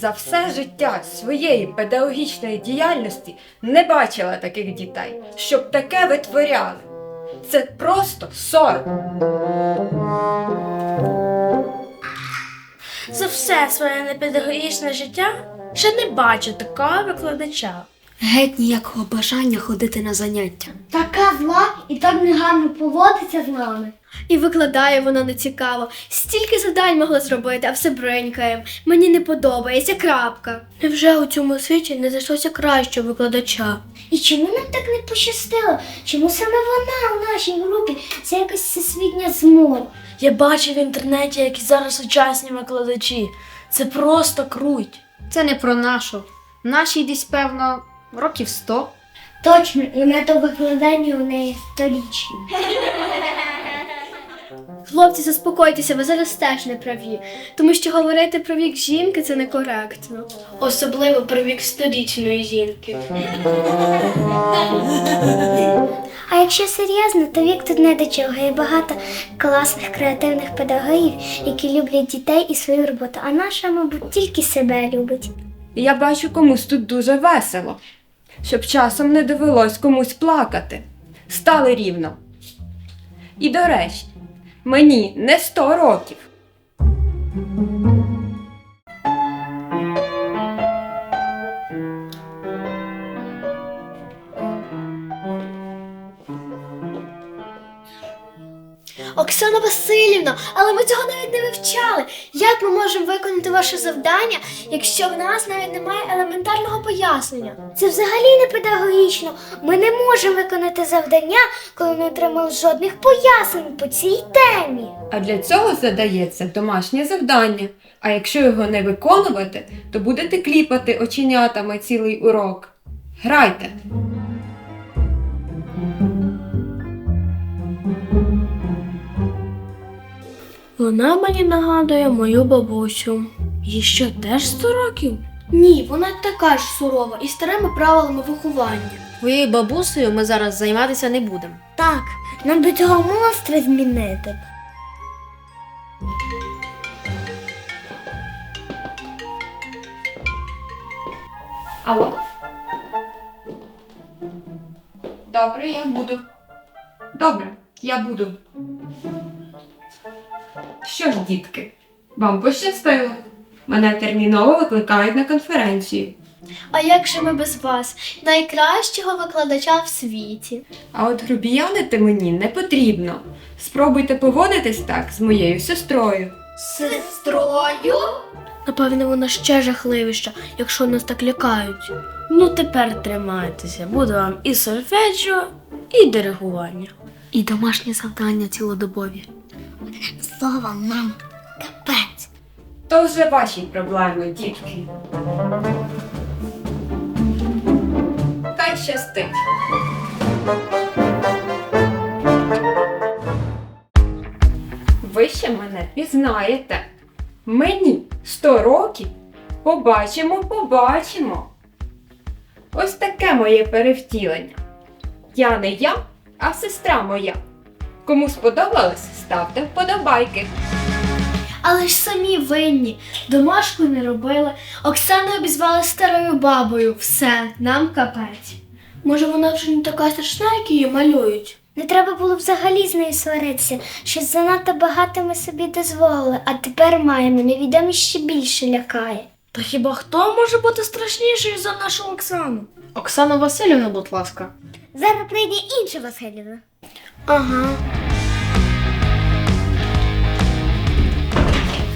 За все життя своєї педагогічної діяльності не бачила таких дітей, щоб таке витворяли. Це просто сором. За все своє непедагогічне життя ще не бачу такого викладача. Геть ніякого бажання ходити на заняття. Така зла і так негарно поводиться з нами. І викладає вона не цікаво. Стільки завдань могла зробити, а все бринькає. Мені не подобається крапка. Невже у цьому світі не знайшлося кращого викладача? І чому нам так не пощастило? Чому саме вона у нашій групі? Це якась всесвітня змова. Я бачив в інтернеті, які зараз сучасні викладачі. Це просто круть. Це не про нашу. Нашій десь, певно, років сто. Точно, і метод викладання у неї сторічні. Хлопці, заспокойтеся, ви зараз теж не праві, тому що говорити про вік жінки це некоректно. Особливо про вік сторічної жінки. А якщо серйозно, то вік тут не до чого. Є багато класних креативних педагогів, які люблять дітей і свою роботу. А наша, мабуть, тільки себе любить. Я бачу комусь тут дуже весело, щоб часом не довелось комусь плакати. Стали рівно. І до речі, мені не 100 років. Оксана Васильівна, але ми цього навіть не вивчали. Як ми можемо виконати ваше завдання, якщо в нас навіть немає елементарного пояснення? Це взагалі не педагогічно. Ми не можемо виконати завдання, коли не отримали жодних пояснень по цій темі. А для цього задається домашнє завдання. А якщо його не виконувати, то будете кліпати оченятами цілий урок. Грайте! Вона мені нагадує мою бабусю. Їй що теж 100 років? Ні, вона така ж сурова і старими правилами виховання. Твоєю бабусею ми зараз займатися не будемо. Так, нам до цього монстра змінити. Алло? Добре, я буду. Добре, я буду. Що ж, дітки, вам пощастило. Мене терміново викликають на конференцію. А як же ми без вас? Найкращого викладача в світі. А от грубіянити мені не потрібно. Спробуйте поводитись так з моєю сестрою. Сестрою? Напевне, вона ще жахливіша, якщо нас так лякають. Ну, тепер тримайтеся, буде вам і сольфеджіо, і диригування. І домашні завдання цілодобові. Словом нам капець. То вже ваші проблеми, дітки. Хай щастить. Ви ще мене пізнаєте. Мені 100 років. Побачимо, побачимо. Ось таке моє перевтілення. Я не я, а сестра моя. Кому сподобалось, ставте вподобайки. Але ж самі винні. Домашку не робили. Оксану обізвали старою бабою. Все, нам капець. Може, вона вже не така страшна, як її малюють. Не треба було взагалі з нею сваритися. Щось занадто багато ми собі дозволили, а тепер маємо невідомість ще більше лякає. Та хіба хто може бути страшнішою за нашу Оксану? Оксана Васильівна, будь ласка. Зараз прийде інша Василівна. Ага.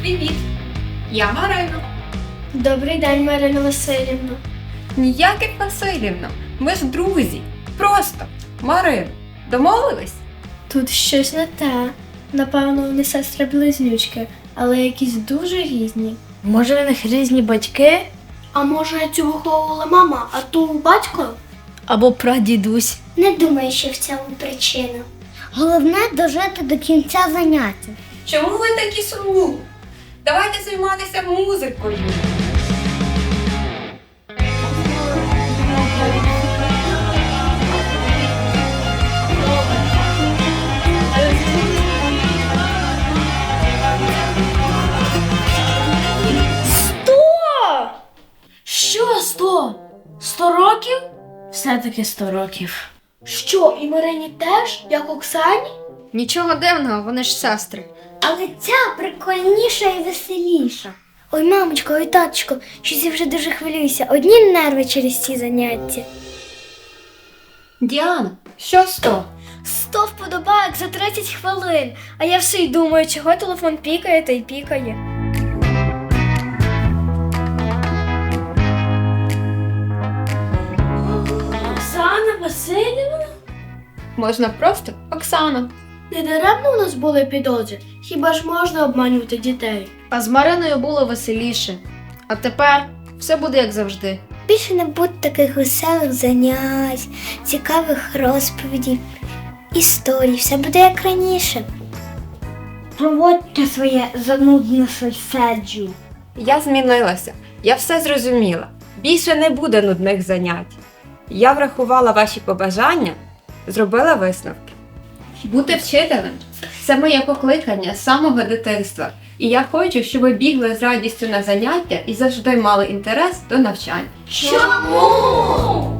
Привіт! Я Марина. Добрий день, Марина Васильівна. Ніяких Васильівна. Ми ж друзі. Просто Марин. Домовились? Тут щось не те. Напевно, вони сестри близнючки, але якісь дуже різні. Може, в них різні батьки? А може, цю виховувала мама, а ту батько? Або прадідусь. Не думаю, що в цьому причина. Головне дожити до кінця заняття. Чому ви такі сумні? Давайте займатися музикою. Сто! Що сто? Сто років? Все-таки сто років. Що, і Марині теж, як Оксані? Нічого дивного, вони ж сестри. Але ця прикольніша і веселіша. Ой, мамочко, ой, таточко, щось я вже дуже хвилююся. Одні нерви через ці заняття. Діана, що сто? 100 вподобайок за 30 хвилин. А я все й думаю, чого телефон пікає та й пікає. Оксана Васильівна? Можна просто Оксана. Не даремно у нас були підозри. Хіба ж можна обманювати дітей? А з Мариною було веселіше. А тепер все буде як завжди. Більше не буде таких веселих занять, цікавих розповідей, історій. Все буде як раніше. Проводьте своє занудне сольфеджіо. Я змінилася. Я все зрозуміла. Більше не буде нудних занять. Я врахувала ваші побажання, зробила висновки. Бути вчителем це моє покликання з самого дитинства. І я хочу, щоб ви бігли з радістю на заняття і завжди мали інтерес до навчання.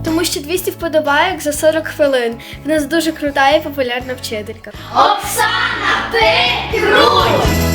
Тому що 200 вподобайок за 40 хвилин. В нас дуже крута і популярна вчителька. Оксана, ти круть!